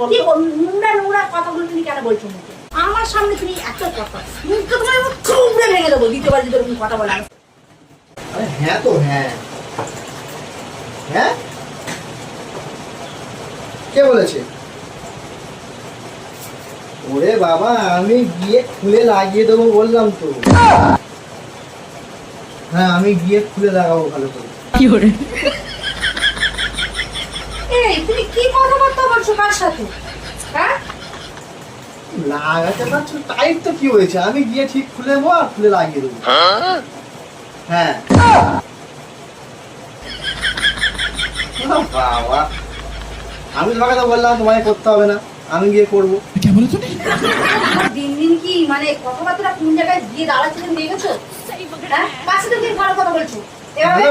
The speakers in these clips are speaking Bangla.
বলো কি নোংরা নোংরা কথাগুলো তুমি কেন বলছো মুখে? আমার সামনে তুমি এত কথা। মুখটা তোমার এমন খুবড়ে ভেঙে দেবো দ্বিতীয়বার যদি তুমি কথা বলা আরে হ্যাঁ তো হ্যাঁ। হ্যাঁ? কে বলেছে? ওরে বাবা আমি গিয়ে খুলে লাগিয়ে দেবো বললাম তো। হ্যাঁ আমি গিয়ে খুলে লাগাবো ভালো করে। এই তুমি কি কথাবার্তা বলছো কার সাথে? হ্যাঁ? লাগাতে পারছ? টাইট তো কি হয়েছে? আমি গিয়ে ঠিক খুলে আর খুলে লাগিয়ে দেবো। হ্যাঁ। বাবা। আমি তোমাকে তো বললাম তোমায় করতে হবে না। আমি গিয়ে করব। দিন দিন কি মানে কথাবার্তা কোন জায়গায় গিয়ে দাঁড়াচ্ছে তুমি দেখেছ হ্যাঁ? কার সাথে ভালো কথা বলছো? এভাবে?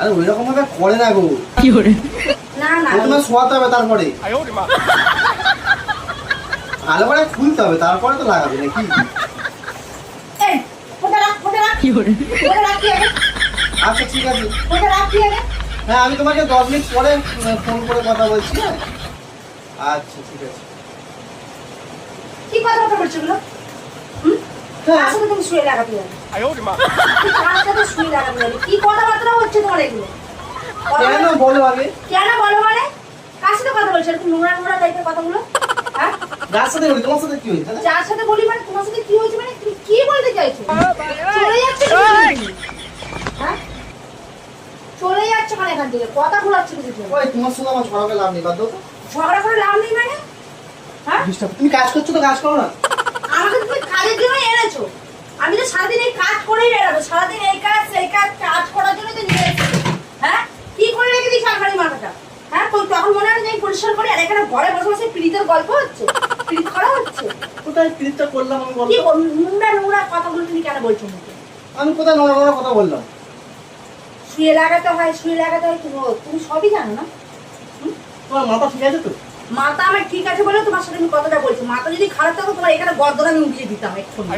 আরে ওই রকম ভাবে করে না গো। না না। প্রথমে শোয়াতে হবে তারপরে। ভালো করে খুলতে হবে তারপরে তো লাগাবে নাকি? কি আচ্ছা ঠিক আছে। কি হ্যাঁ আমি তোমাকে দশ মিনিট পরে ফোন করে কথা বলছি হ্যাঁ? আচ্ছা ঠিক আছে। কি কথাবার্তা বলছো সাথে তুমি শুয়ে লাগাতে যাবে কার সাথে শুয়ে লাগাতে যাবে কি কথাবার্তা হচ্ছে তোমার এগুলো? কেন বলো। আগে? কেন বলো মানে? কার সাথে কথা বলছো? এরকম নোংরা নোংরা টাইপের কথাগুলো? হ্যাঁ? যার সাথে বলি তোমার সাথে কি হয়েছে যার সাথে বলি মানে তোমার সাথে কি হয়েছে মানে? তুমি কি বলতে চাইছো? চলে যাচ্ছে হ্যাঁ? চলে যাচ্ছে মানে এখান থেকে। কথা ঘোরাচ্ছে কিছু ওই তোমার সঙ্গে আমার ঝড়াবে লাভ নেই বাদ দাও তো। ঝগড়া করে লাভ নেই মানে? হ্যাঁ? তুমি কাজ করছ তো কাজ করো না। কাজের জন্যই এনেছো। আমি তো সারাদিন এই কাজ করেই বেড়াবো। সারাদিন এই কাজ সেই কাজ কাজ করার জন্যই তো নিয়ে হ্যাঁ? কি করে রেখে দিই সারখানি মাথাটা? হ্যাঁ? তো তখন মনে হয় যে আমি পরিষ্কার করি? আর এখানে ঘরে বসে বসে প্রীতের গল্প হচ্ছে? প্রীত করা হচ্ছে? কোথায় ক্লিপটা করলাম আমি কি বলো বল- নোংরা নোংরা কথাগুলো তুমি কেন বলছো মুখে আমি কোথায় নোংরা নোংরা কথা বললাম? শুয়ে লাগাতে হয় শুয়ে লাগাতে হয়। তুমি তুমি সবই জানো না? তোমার মাথা ঠিক আছে তো? মাথা আমার ঠিক আছে বলে তোমার সাথে আমি কথাটা বলছি। মাথা যদি খারাপ থাকো তোমার এখানে গর্দন আমি উঠিয়ে দিতাম এক্ষুনি।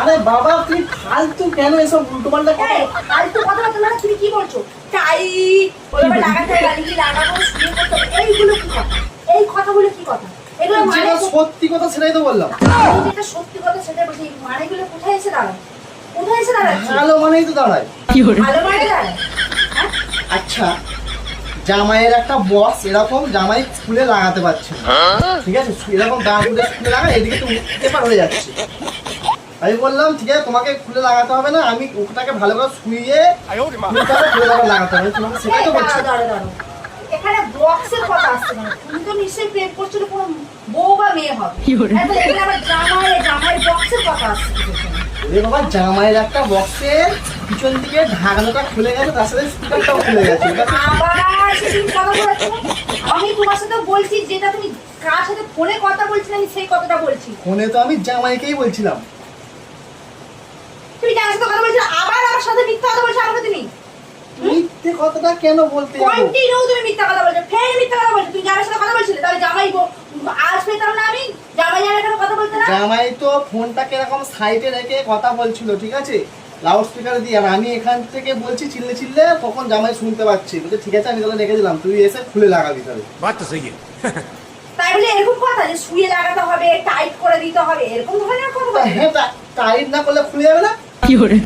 আরে বাবা তুমি ফালতু কেন এসব উল্টো পাল্টা কথা এই, ফালতু কথাবার্তা না তুমি কি বলছো? টাই ওইভাবে লাগাতে বাড়ি গিয়ে লাগাবো শুয়ে করতে এইগুলো কি কথা? এই কথাগুলো কি কথা? এগুলো মানে সত্যি কথা সেটাই তো বললাম। যেটা সত্যি কথা সেটা বলছি মানেগুলো কোথায় এসে দাঁড়ায়? কোথায় এসে দাঁড়াচ্ছে? ভালো মানেই তো দাঁড়ায়। ভালো মানে দাঁড়ায়? হ্যাঁ? আচ্ছা জামাইয়ের একটা বক্স এরকম জামাই খুলে লাগাতে পারছে না। ঠিক আছে? এরকম দাঁড় খুলে খুলে লাগা এদিকে তো পেপার হয়ে যাচ্ছে। আমি বললাম ঠিক আছে তোমাকে খুলে লাগাতে হবে না আমি ওটাকে ভালো করে শুয়ে খুলে লাগাতে হবে তোমাকে সেটাই তো বলছি। এখানে বক্সের কথা আসছে না তুমি তো নিশ্চয়ই প্রেম করছ কোনো বউ বা মেয়ে হবে। এখানে আবার জামাই জামাই বক্সের কথা আসছে। বাবা জামাইয়ের একটা বক্সের পিছন দিকে ঢাকনাটা খুলে গেছে তার সাথে স্পিকারটাও খুলে গেছে। আবার আমি তোমার সাথে বলছি যেটা তুমি কার সাথে ফোনে কথা বলছিলে আমি সেই কথাটা বলছি। ফোনে তো আমি জামাইকেই বলছিলাম। তুমি সাথে কথা বলছিলে? আবার আমার সাথে মিথ্যা কথা বলছো আমাকে তুমি? মিথ্যে কথাটা কেন বলতে কন্টিনিউ তুমি মিথ্যা কথা বলছো ফের মিথ্যা কথা বলছো। তুমি যার সাথে কথা বলছিলে তাহলে জামাই গো- আজ পেতাম না আমি জামাই জামাই কথা বলতে না। জামাই তো ফোনটাকে এরকম সাইডে রেখে কথা বলছিল ঠিক আছে? লাউড স্পিকারে দিয়ে আর আমি এখান থেকে বলছি চিল্লে চিল্লে তখন জামাই শুনতে পাচ্ছি? বলছে ঠিক আছে আমি তাহলে রেখে দিলাম তুই এসে খুলে লাগাবি তাহলে বাচ্চা সেই তাই বলে এরকম কথা যে শুয়ে লাগাতে হবে টাইট করে দিতে হবে এরকম হ্যাঁ টাইট না করলে খুলে যাবে না? কি করে?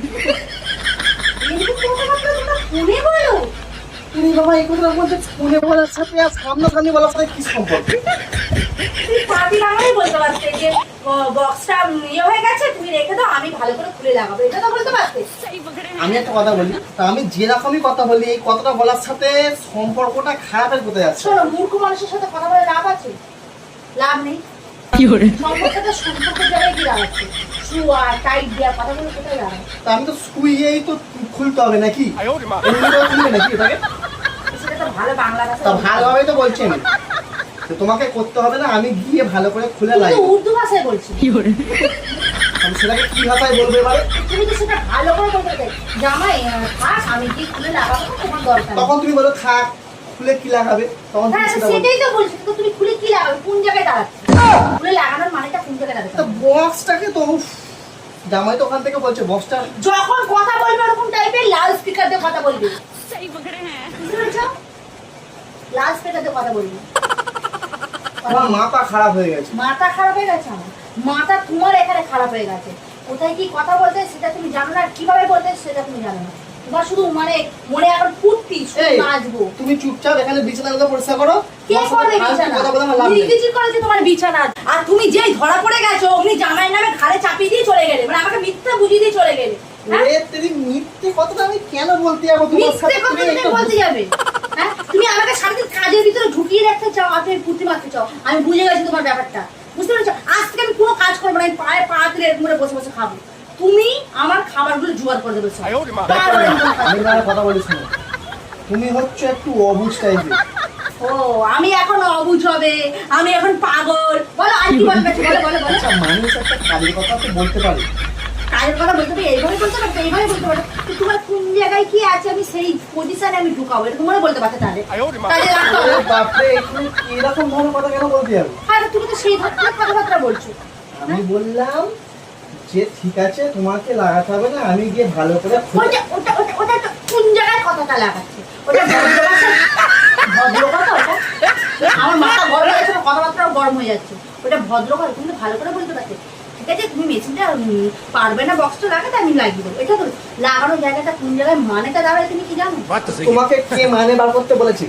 তুমি বলো। তুমি বাবা এই কথা বলতে বলার সাথে আর সামনাসামনি বলার সাথে কি সম্পর্ক? তুই পাতি লাগাই বলতে বক্সটা ইয়ে হয়ে গেছে তুমি রেখে দাও আমি ভালো করে খুলে লাগাবো। এটা তো বলতে পারতে। আমি একটা কথা বলি তা আমি যেরকমই কথা বলি এই কথাটা বলার সাথে সম্পর্কটা খারাপের কোথায় যাচ্ছে? শোনো মূর্খ মানুষের সাথে কথা বলে লাভ আছে? লাভ নেই। সম্পর্কটা সম্পর্কের জায়গায় কি দাঁড়াচ্ছে শুয়া টাইট দেওয়া কথাগুলো কোথায় দাঁড়ায় তা আমি তো শুয়েই তো খুলতে হবে নাকি? খুলবে নাকি এটাকে? সেটা তো ভালো বাংলা ভাষা তা ভালোভাবেই তো বলছি আমি। তোমাকে করতে হবে না আমি গিয়ে ভালো করে খুলে লাই উর্দু ভাষায় বলছি। কি করে? আমি সেটাকে কি ভাষায় বলব এবার? তুমি তো সেটা ভালো করে বলতে চাই জামাই থাক আমি কি খুলে লাগাবো তোমার দরকার তখন তুমি বলো থাক খুলে কি লাগাবে? তখন হ্যাঁ সেটাই তো বলছি তো তুমি খুলে কি লাগাবে? কোন জায়গায় দাঁড়াচ্ছ? খুলে লাগানোর মানেটা কোন জায়গায় দাঁড়াবে তো বক্সটাকে তো জামাই তো ওখান থেকে বলছে বক্সটা যখন কথা বলবে এরকম টাইপের লাউড স্পিকার দিয়ে কথা বলবে। সেই পকড়ে হ্যাঁ। লাউড স্পিকার দিয়ে কথা বলবে। আমার মাথা খারাপ হয়ে গেছে। মাথা খারাপ হয়ে গেছে আমার? মাথা তোমার এখানে খারাপ হয়ে গেছে। কোথায় কি কথা বলতে সেটা তুমি জানো না? আর কীভাবে বলতে সেটা তুমি জানো না। তোমার শুধু মানে মনে এখন নাচবো। তুমি চুপচাপ এখানে পরিষ্কার করো কে করবে বিছানা? করেছে তোমার বিছানা। আর তুমি যেই ধরা পড়ে গেছো অমনি জামাইয়ের নামে ঘাড়ে চাপিয়ে দিয়ে চলে গেলে। মানে আমাকে মিথ্যা বুঝিয়ে দিয়ে চলে গেলে? ওরে, তুমি মিথ্যে কথাটা আমি কেন বলতে যাব? তোমার মিথ্যে কথা তুমি তুমি বলতে যাবে? হ্যাঁ? তুমি আমাকে সারাদিন কাজের ভিতরে ঢুকিয়ে রাখতে চাও আর তুমি মারতে চাও। আমি বুঝে গেছি তোমার ব্যাপারটা। বুঝতে পেরেছ? আজ থেকে আমি কোনো কাজ করব না আমি পায়ে পা তুলে এরকম করে বসে বসে খাব। তুমি আমার খাবারগুলো জোগাড় করে দেবে আমি কথা বলি শোনো তুমি হচ্ছে একটু অবুঝ টাইপের ও আমি এখন অবুঝ হবে আমি এখন পাগল। বলো আর কি বলবে? বলো বলো বলো মানুষ একটা কাজের কথা তো বলতে পারে। কাজের কথা বলতে হবে এইভাবে বলতে পারতো এইভাবে বলতে পারতো তোমার কোন জায়গায় কি আছে? আমি সেই পজিশনে আমি ঢুকাবো এরকম করে বলতে পারতে তাহলে। কাজে রাখতে হবে আরে বাপরে এখানে এরকম ধরনের কথা কেন বলতে যাবে? আরে তুমি তো সেই ধরনের কথাবার্তা বলছো। আমি বললাম যে ঠিক আছে তোমাকে লাগাতে হবে না আমি গিয়ে ভালো করে ওটা ওটা কোন জায়গায় কথাটা লাগাচ্ছে? ওটা ভদ্র ভদ্র কথা ওটা। আমার মাথা গরম হয়ে যাচ্ছে আমার গরম হয়ে যাচ্ছে। ওটা ভদ্র কথা তুমি ভালো করে বলতে পারতে। ঠিক আছে? তুমি মেশিনটা পারবে না বক্সটা লাগাতে আমি লাগিয়ে দেবো। এটা তো লাগানোর জায়গাটা কোন জায়গায়? মানেটা দাঁড়ায় তুমি কি জানো? তোমাকে কে মানে বার করতে বলেছি?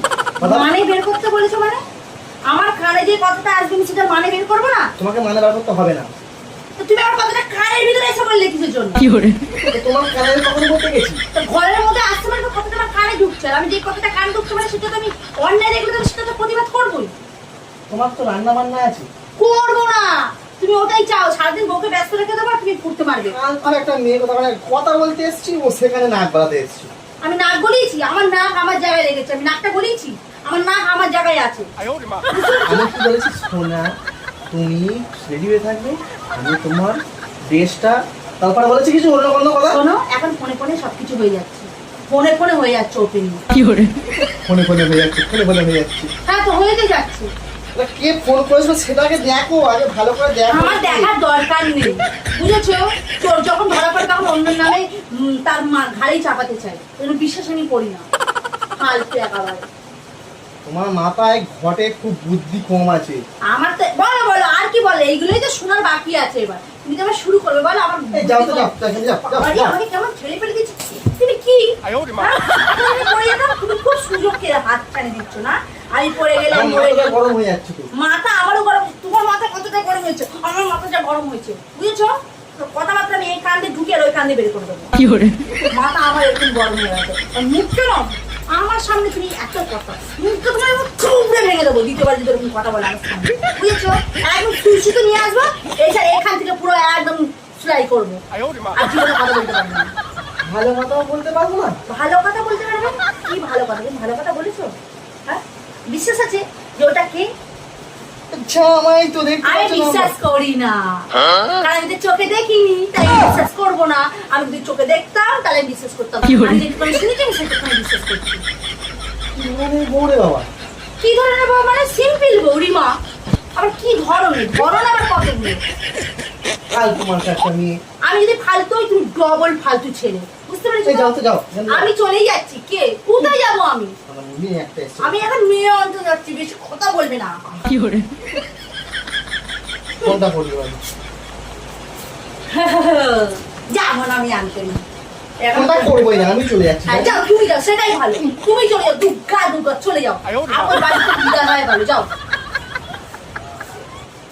মানে বের করতে বলেছ মানে? আমার কানে যে কথাটা আসবে আমি সেটা মানে বের করব না? তোমাকে মানে বার করতে হবে না। তুমি আমার কথাটা কানের ভিতরে এসে বললে জন্য? তো তোমার কানে কখন বলতে গেছি। তো ঘরের মধ্যে আসতে মানে কথাটা আমার কানে ঢুকছে আর আমি যে কথাটা কানে ঢুকছে মানে সেটা তো আমি অন্যায় দেখলে তো সেটা তো প্রতিবাদ করবোই। তোমার তো রান্না বান্না আছে। করব তুমি ওটাই চাও সারাদিন বউকে ব্যস্ত রেখে দেবো তুমি ফুটতে মারবে আর একটা মেয়ে কথা মানে কথা বলতে এসছি ও সেখানে নাক গলাতে এসছি। আমি নাক গলিয়েছি আমার নাক আমার জায়গায় লেগেছে আমি নাকটা গলিয়েছি আমার নাক আমার জায়গায় আছে। আমি কি বলেছি সোনা তুমি রেডি হয়ে থাকবে আমি তোমার ড্রেসটা তারপরে বলেছি কিছু অন্য অন্য কথা? শোনো এখন ফোনে ফোনে সবকিছু হয়ে যাচ্ছে। ফোনে ফোনে হয়ে যাচ্ছে ওপেনিং ফোনে ফোনে হয়ে যাচ্ছে ফোনে ফোনে হয়ে যাচ্ছে। হ্যাঁ তো হয়ে যাচ্ছে। কে ফোন করেছিল সেটাকে দেখো আগে ভালো করে দেখো। আমার দেখার দরকার নেই। বুঝেছ? চোর যখন ধরা পড়ে তখন অন্য নামে তার মা ঘাড়েই চাপাতে চাই কোনো বিশ্বাস আমি করি না। ফালতু একেবারে। তোমার মাথায় ঘটে খুব বুদ্ধি কম আছে। আমার তো বলো বলো আর কি বলে? এইগুলোই তো শোনার বাকি আছে এবার। তুমি তো আবার শুরু করবে বলো আমার যাও তো যাও যাও, যাও, যাও, বাড়ি যাও। আমাকে কেমন ছেড়ে ফেলে দিচ্ছ? তুমি কি? তুমি খুব সুযোগ হাত টানে দিচ্ছ না? আমি পড়ে গেলাম মরে গেলাম গরম হয়ে যাচ্ছে তো। মাথা আমারও গরম তোমার মাথা কতটা গরম হয়েছে? আমার মাথাটা গরম হয়েছে। বুঝেছ? তো কথাবার্তা আমি এই কান্দে ঢুকে আর ওই কান্দে বের করে দেবো। মাথা আমার এরকম গরম হয়ে গেছে। মুখ কেন আমার সামনে তুমি এত কথা। মুখটা তোমার ভেঙে দেবো দ্বিতীয়বার যদি এরকম কথা বলে আমার সামনে। বুঝেছ? একদম নিয়ে আসব এছাড়া এখান থেকে পুরো একদম সেলাই করব। আর জীবনে কথা বলতে পারব না। ভালো কথা বলতে পারব না? ভালো কথা বলতে পারবে? কি ভালো কথা? তুমি ভালো কথা বিশ্বাস আছে যে ওটা কে? জামাই তো দেখতে আমি বিশ্বাস করি না। কারণ আমি তো চোখে দেখিনি তাই বিশ্বাস করব না। আমি যদি চোখে দেখতাম তাহলে বিশ্বাস করতাম। কি আমি যেটুখানি শুনেছি আমি সেটুখানি বিশ্বাস করছি। কি ধরনের বউ মানে সিম্পল গৌরী মা। আবার কি ধরনের? ধরন আবার কতগুলো কাল তোমার কাছে মেয়ে। আমি যদি ফালতু হই তুমি ডবল ফালতু ছেলে। বুঝতে পেরেছ? যাও তো যাও আমি চলেই যাচ্ছি। কে? কোথায় যাব আমি? আমার মেয়ে একটা এসছে। আমি এখন মেয়ে অন্তর যাচ্ছি বেশি কথা বলবে না। ফোনটা করবে আমি? যাব না আমি আনতে না। এখন করবোই না আমি চলে যাচ্ছি যাও। তুমি যাও সেটাই ভালো। তুমি চলে যাও দুগ্গা দুগ্গা চলে যাও। আমার বাড়িতে বিদায় যাও।